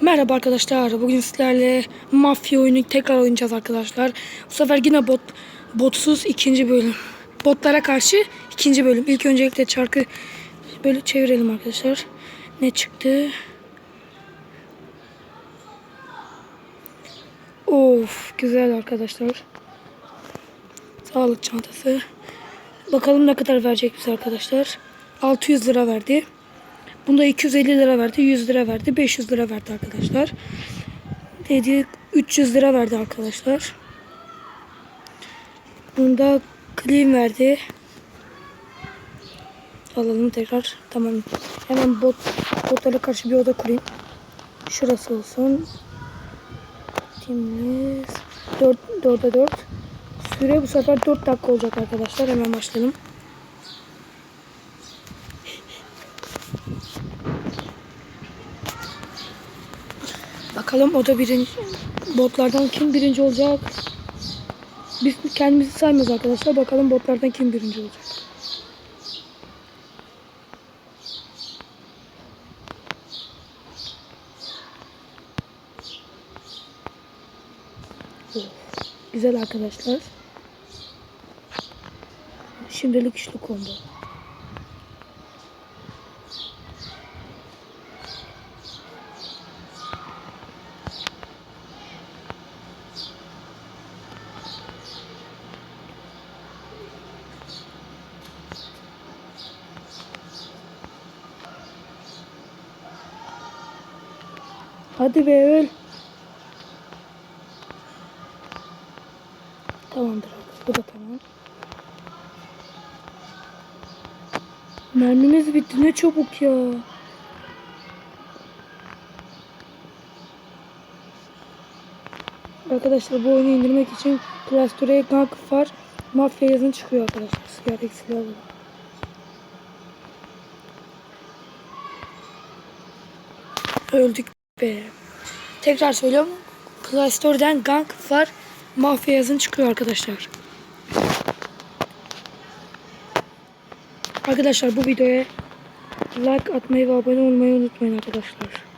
Merhaba arkadaşlar. Bugün sizlerle mafya oyunu tekrar oynayacağız arkadaşlar. Bu sefer yine bot botsuz ikinci bölüm. Botlara karşı ikinci bölüm. İlk öncelikle çarkı böyle çevirelim arkadaşlar. Ne çıktı? Of güzel arkadaşlar. Sağlık çantası. Bakalım ne kadar verecek bize arkadaşlar. 600 lira verdi. Bunda 250 lira verdi, 100 lira verdi, 500 lira verdi arkadaşlar. Dedi 300 lira verdi arkadaşlar. Bunda clean verdi. Alalım tekrar. Tamam. Hemen bot botlara karşı bir oda kurayım. Şurası olsun. Temiz. 4 4'e 4. Süre bu sefer 4 dakika olacak arkadaşlar. Hemen başlayalım. Bakalım o da birinci. Botlardan kim birinci olacak? Biz kendimizi saymıyoruz arkadaşlar. Bakalım botlardan kim birinci olacak. Güzel arkadaşlar. Şimdilik üçlü combo. Hadi be öl. Tamamdır. Bu da tamam. Mermimiz bitti. Ne çabuk ya. Arkadaşlar bu oyunu indirmek için Play Store'ya Gank var. Mafya yazın çıkıyor arkadaşlar. Sigar eksili alalım. Öldük be. Tekrar söylüyorum. Play Store'dan Gank var. Mafya yazın çıkıyor arkadaşlar. Arkadaşlar bu videoya like atmayı ve abone olmayı unutmayın arkadaşlar.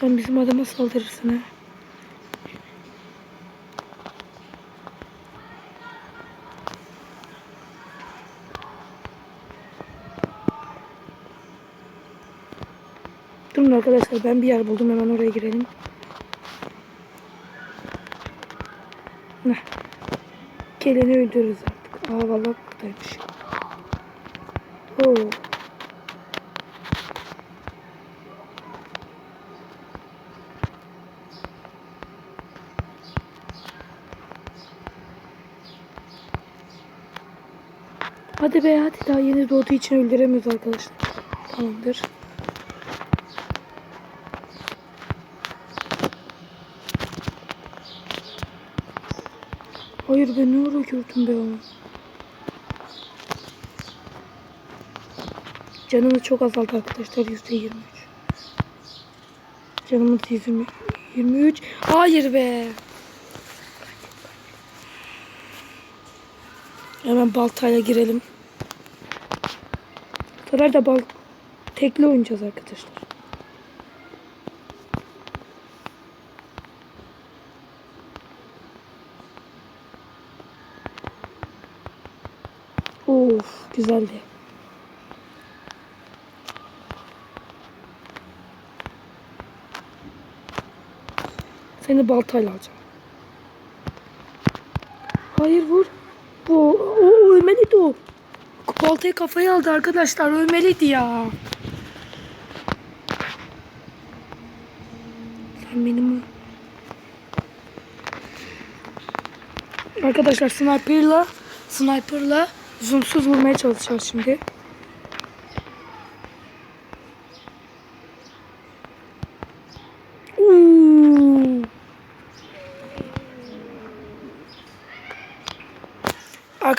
Sen bizim adama saldırırsın ha. Durun arkadaşlar ben bir yer buldum hemen oraya girelim. Heh. Geleni öldürürüz artık. Aa vallahi buradaymış. Oo. Hadi be hadi daha yeni doğduğu için öldüremiyoruz arkadaşlar. Tamamdır. Hayır ben ne ara gördüm be onu. Canımız çok azaldı arkadaşlar yüzde yirmi üç. Canımız yüzde yirmi üç. Hayır be. Hemen baltayla girelim. Bu sefer de bal tekli oynayacağız arkadaşlar. Of güzeldi. Seni baltayla alacağım. Hayır vur. Bu o ölmeliydi o. Baltayı kafaya aldı arkadaşlar. Ölmeliydi ya. Sen benim Arkadaşlar sniper'la sniper'la zoomsuz vurmaya çalışacağız şimdi. Oo.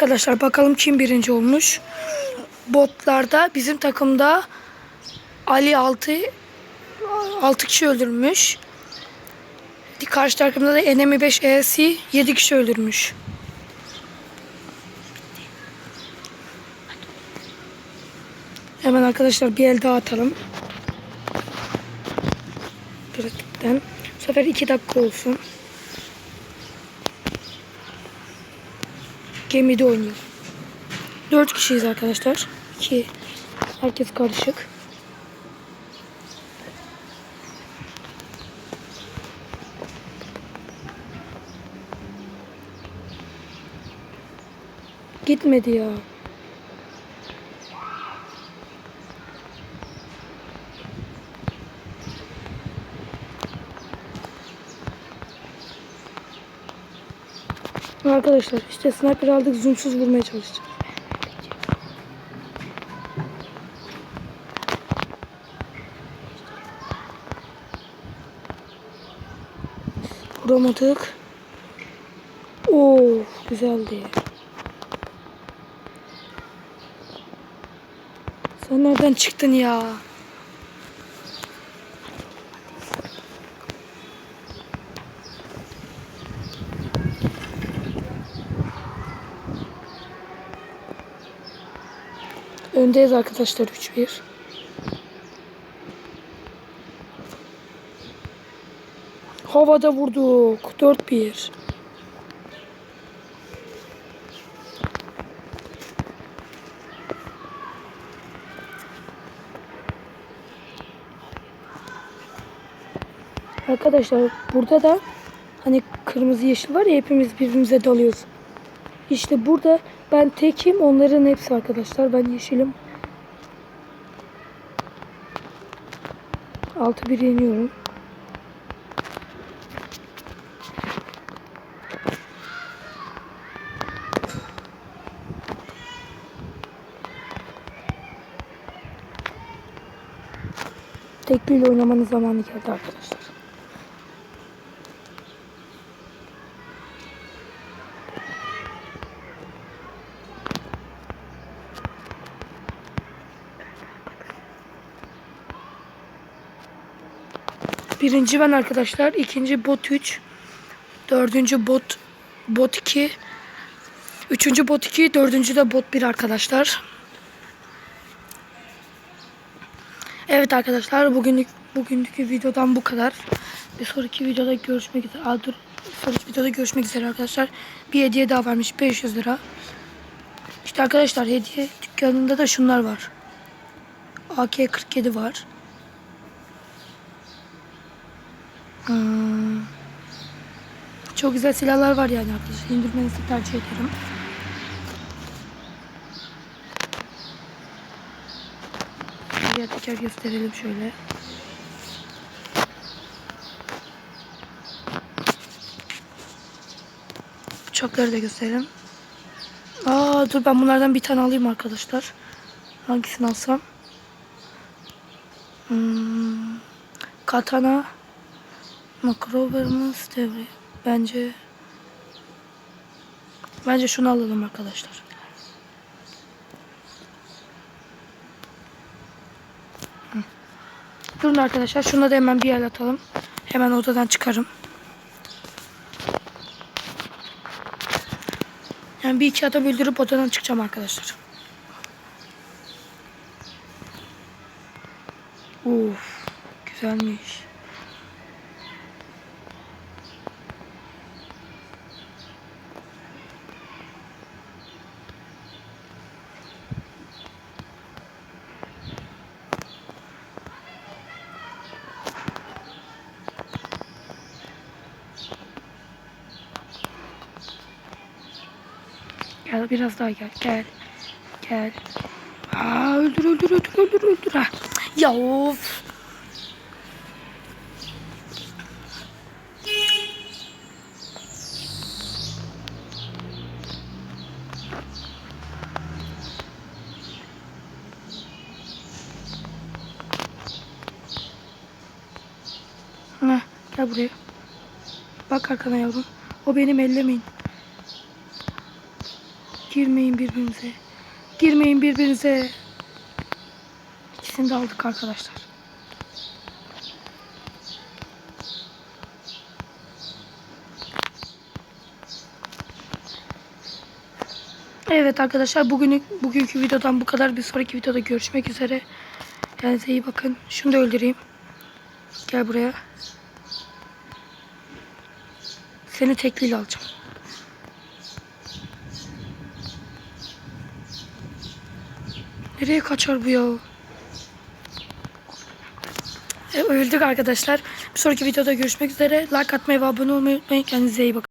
Arkadaşlar bakalım kim birinci olmuş. botlarda bizim takımda Ali 6 6 kişi öldürmüş. Karşı takımda da Enemy 5 ESC 7 kişi öldürmüş. Hemen arkadaşlar bir el daha atalım. Pratikten. Bu sefer 2 dakika olsun. Gemide oynuyor. 4 kişiyiz arkadaşlar. 2 herkes karışık. Gitmedi ya. Arkadaşlar işte sniper aldık zoomsuz vurmaya çalışacağız. Vuramadık. Oo güzeldi. Sen nereden çıktın ya? Öndeyiz arkadaşlar 3-1. Havada vurduk. 4-1. Arkadaşlar burada da hani kırmızı yeşil var ya hepimiz birbirimize dalıyoruz. İşte burada ben tekim onların hepsi arkadaşlar. Ben yeşilim. 6-1 yeniyorum. Tekliyle oynamanın zamanı geldi arkadaşlar. Birinci ben arkadaşlar. ikinci bot 3. Dördüncü bot bot 2. Üçüncü bot 2. Dördüncü de bot 1 arkadaşlar. Evet arkadaşlar bugünlük bugünkü videodan bu kadar. Bir sonraki videoda görüşmek üzere. Aa, dur. Bir sonraki videoda görüşmek üzere arkadaşlar. Bir hediye daha varmış 500 lira. İşte arkadaşlar hediye dükkanında da şunlar var. AK-47 var. Çok güzel silahlar var yani arkadaşlar. İndirmenizi tercih ederim. Teker teker gösterelim şöyle. Bıçakları da gösterelim. Aa dur ben bunlardan bir tane alayım arkadaşlar. Hangisini alsam? Hmm, katana. Makroverimiz devre. Bence Bence şunu alalım arkadaşlar. Durun arkadaşlar. Şunu da hemen bir yer atalım. Hemen odadan çıkarım. Yani bir iki adam öldürüp odadan çıkacağım arkadaşlar. Uf, güzelmiş. Gel biraz daha gel. Gel. Gel. Aa, öldür öldür öldür öldür öldür. Ha. Ya of. Ha, gel buraya. Bak arkana yavrum. O benim ellemeyin. Girmeyin birbirimize. Girmeyin birbirinize. İkisini de aldık arkadaşlar. Evet arkadaşlar bugün bugünkü videodan bu kadar. Bir sonraki videoda görüşmek üzere. Kendinize iyi bakın. Şunu da öldüreyim. Gel buraya. Seni tekliyle alacağım. Nereye kaçar bu ya? E, öldük arkadaşlar. Bir sonraki videoda görüşmek üzere. Like atmayı ve abone olmayı unutmayın. Kendinize iyi bakın.